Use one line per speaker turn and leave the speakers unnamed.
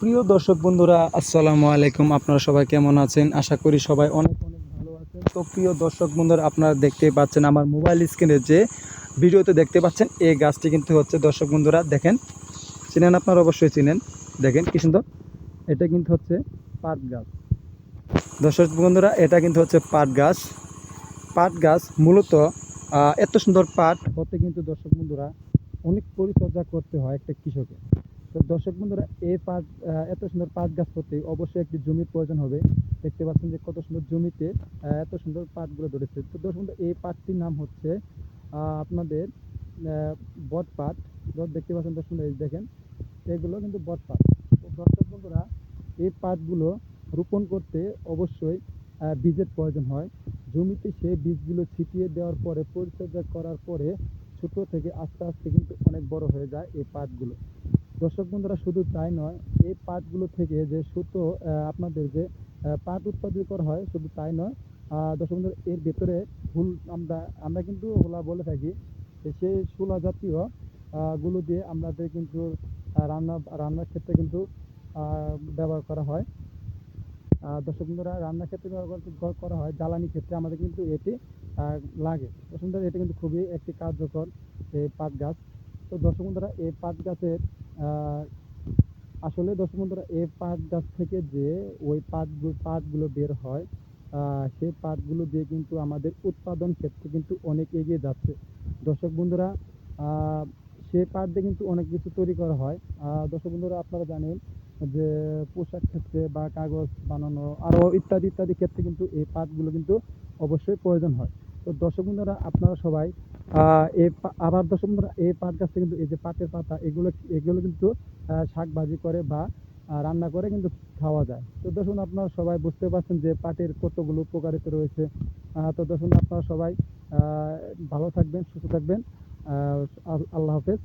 প্রিয় দর্শক বন্ধুরা, আসসালামু আলাইকুম। আপনারা সবাই কেমন আছেন? আশা করি সবাই অনেক অনেক ভালো আছেন। তো প্রিয় দর্শক বন্ধুরা, আপনারা দেখতে পাচ্ছেন আমার মোবাইল স্ক্রিনে যে ভিডিওতে দেখতে পাচ্ছেন, এই গাছটি কিন্তু হচ্ছে দর্শক বন্ধুরা, দেখেন। চিনেন আপনারা? অবশ্যই চিনেন। দেখেন কি সুন্দর। এটা কিন্তু হচ্ছে পাট গাছ। দর্শক বন্ধুরা, এটা কিন্তু হচ্ছে পাট গাছ। পাট গাছ মূলত এত সুন্দর পাট হতে কিন্তু দর্শক বন্ধুরা অনেক পরিচর্যা করতে হয় একটা কৃষকের। তো দর্শক বন্ধুরা এই পাট এত সুন্দর পাট গাছ করতে অবশ্যই একটি জমির প্রয়োজন হবে। দেখতে পাচ্ছেন যে কত সুন্দর জমিতে এত সুন্দর পাটগুলো ধরেছে। তো দর্শক বন্ধু এই পাটটির নাম হচ্ছে আপনাদের বট পাট। দেখতে পাচ্ছেন দর্শক বন্ধুরা, এই দেখেন এগুলো কিন্তু বট পাট। তো দর্শক বন্ধুরা এই পাটগুলো রোপণ করতে অবশ্যই বীজের প্রয়োজন হয়। জমিতে সেই বীজগুলো ছিটিয়ে দেওয়ার পরে পরিচর্যা করার পরে ছোট থেকে আস্তে আস্তে কিন্তু অনেক বড় হয়ে যায় এই পাটগুলো। দর্শক বন্ধুরা, শুধু তাই নয়, এই পাটগুলো থেকে যে সুতো আপনাদের যে পাট উৎপাদন করা হয়, শুধু তাই নয় দর্শক বন্ধুরা, এর ভেতরে ফুল আমরা আমরা কিন্তু হোলা বলে থাকি। সেই শোলা জাতীয়গুলো দিয়ে আমাদের কিন্তু রান্না, রান্নার ক্ষেত্রে কিন্তু ব্যবহার করা হয়। দর্শক বন্ধুরা, রান্নার ক্ষেত্রে ব্যবহার করা হয়। জ্বালানি ক্ষেত্রে আমাদের কিন্তু এটি লাগে। দর্শক বন্ধুরা, এটা কিন্তু খুবই একটি কার্যকর এই পাট গাছ। তো দর্শক বন্ধুরা, এই পাট গাছের আসলে দর্শক বন্ধুরা এই পাট গাছ থেকে যে ওই পাটগুলো পাটগুলো বের হয় সেই পাটগুলো দিয়ে কিন্তু আমাদের উৎপাদন ক্ষেত্রে কিন্তু অনেক এগিয়ে যাচ্ছে। দর্শক বন্ধুরা সেই পাট দিয়ে কিন্তু অনেক কিছু তৈরি করা হয়। দর্শক বন্ধুরা, আপনারা জানেন যে পোশাক ক্ষেত্রে বা কাগজ বানানো আরও ইত্যাদি ইত্যাদি ক্ষেত্রে কিন্তু এই পাটগুলো কিন্তু অবশ্যই প্রয়োজন হয়। তো দর্শক বন্ধুরা, আপনারা সবাই এই আবার দর্শক বন্ধুরা এই পাট থেকে কিন্তু, এই যে পাটের পাতা, এগুলো এগুলো কিন্তু শাক ভাজি করে বা রান্না করে কিন্তু খাওয়া যায়। তো দর্শক আপনারা সবাই বুঝতে পারছেন যে পাটের কতগুলো উপকারিতা রয়েছে। তো দর্শক আপনারা সবাই ভালো থাকবেন, সুস্থ থাকবেন। আল্লাহ হাফেজ।